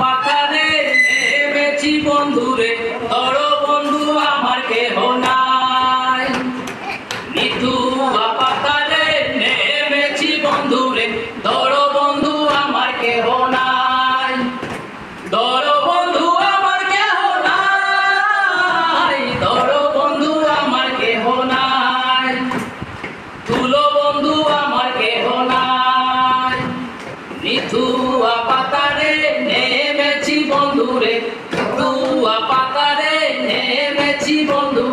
পাখারে এনেছি বন্ধু। তুয়া পাতারে নেমেছি বন্ধুরে তুয়া পাতারে নেমেছি বন্ধু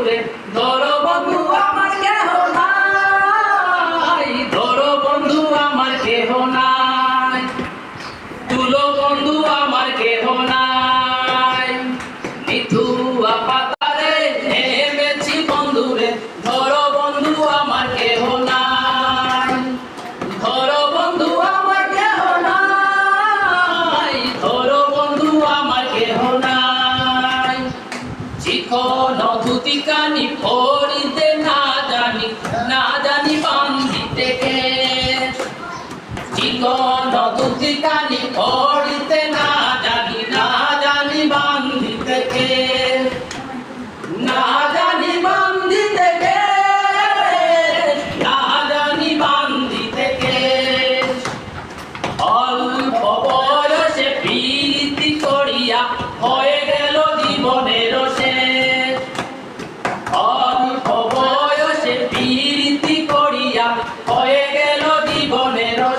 কোন ধুতিকানি পরিতে না জানি না জানি বান্দিতে কে কোন ধুতিকানি পরি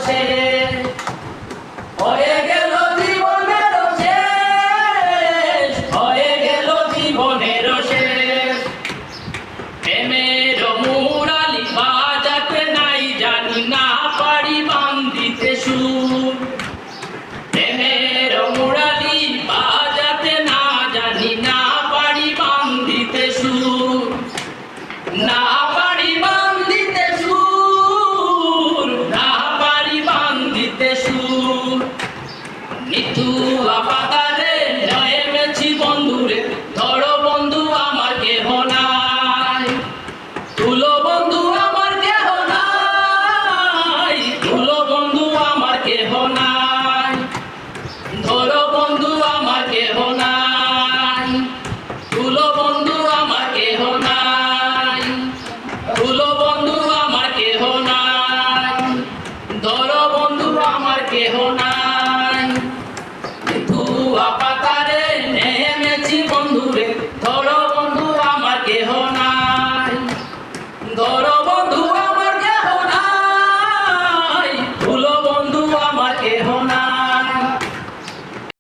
সেরে